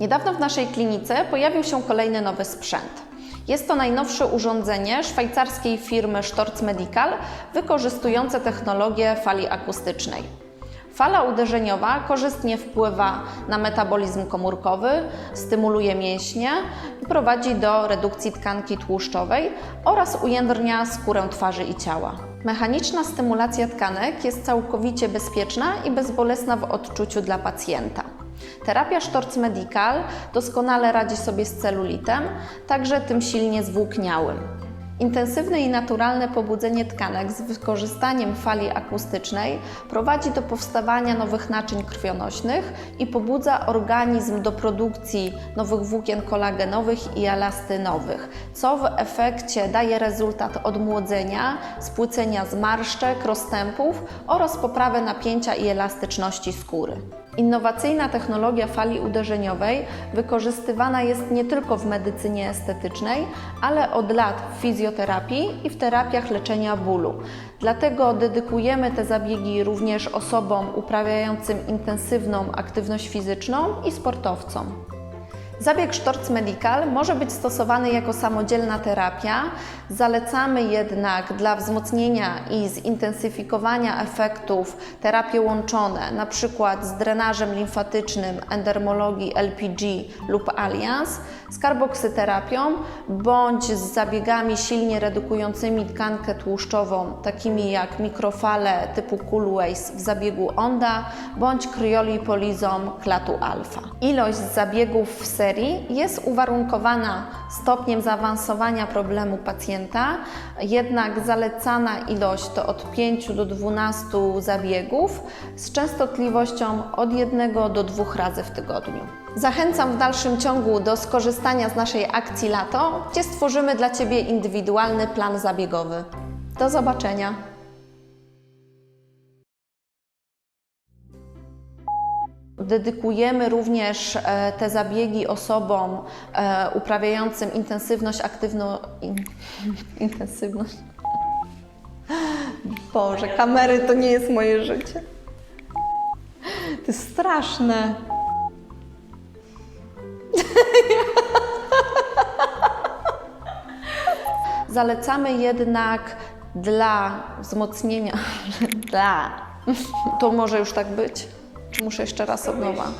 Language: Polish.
Niedawno w naszej klinice pojawił się kolejny nowy sprzęt. Jest to najnowsze urządzenie szwajcarskiej firmy Storz Medical wykorzystujące technologię fali akustycznej. Fala uderzeniowa korzystnie wpływa na metabolizm komórkowy, stymuluje mięśnie i prowadzi do redukcji tkanki tłuszczowej oraz ujędrnia skórę twarzy i ciała. Mechaniczna stymulacja tkanek jest całkowicie bezpieczna i bezbolesna w odczuciu dla pacjenta. Terapia Storz Medical doskonale radzi sobie z celulitem, także tym silnie zwłókniałym. Intensywne i naturalne pobudzenie tkanek z wykorzystaniem fali akustycznej prowadzi do powstawania nowych naczyń krwionośnych i pobudza organizm do produkcji nowych włókien kolagenowych i elastynowych, co w efekcie daje rezultat odmłodzenia, spłycenia zmarszczek, rozstępów oraz poprawę napięcia i elastyczności skóry. Innowacyjna technologia fali uderzeniowej wykorzystywana jest nie tylko w medycynie estetycznej, ale od lat w fizjoterapii i w terapiach leczenia bólu. Dlatego dedykujemy te zabiegi również osobom uprawiającym intensywną aktywność fizyczną i sportowcom. Zabieg Storz Medical może być stosowany jako samodzielna terapia. Zalecamy jednak dla wzmocnienia i zintensyfikowania efektów terapie łączone, np. z drenażem limfatycznym endermologii LPG lub Alliance, z karboksyterapią bądź z zabiegami silnie redukującymi tkankę tłuszczową, takimi jak mikrofale typu Coolways w zabiegu Onda bądź kryolipolizą klatu alfa. Ilość zabiegów w serii jest uwarunkowana stopniem zaawansowania problemu pacjenta, jednak zalecana ilość to od 5 do 12 zabiegów z częstotliwością od 1 do 2 razy w tygodniu. Zachęcam w dalszym ciągu do skorzystania z naszej akcji Lato, gdzie stworzymy dla Ciebie indywidualny plan zabiegowy. Do zobaczenia! Dedykujemy również e, te zabiegi osobom e, uprawiającym intensywność aktywną. In, intensywność. Boże, kamery to nie jest moje życie. To jest straszne. Zalecamy jednak dla wzmocnienia. dla. To może już tak być? Czy muszę jeszcze raz od nowa?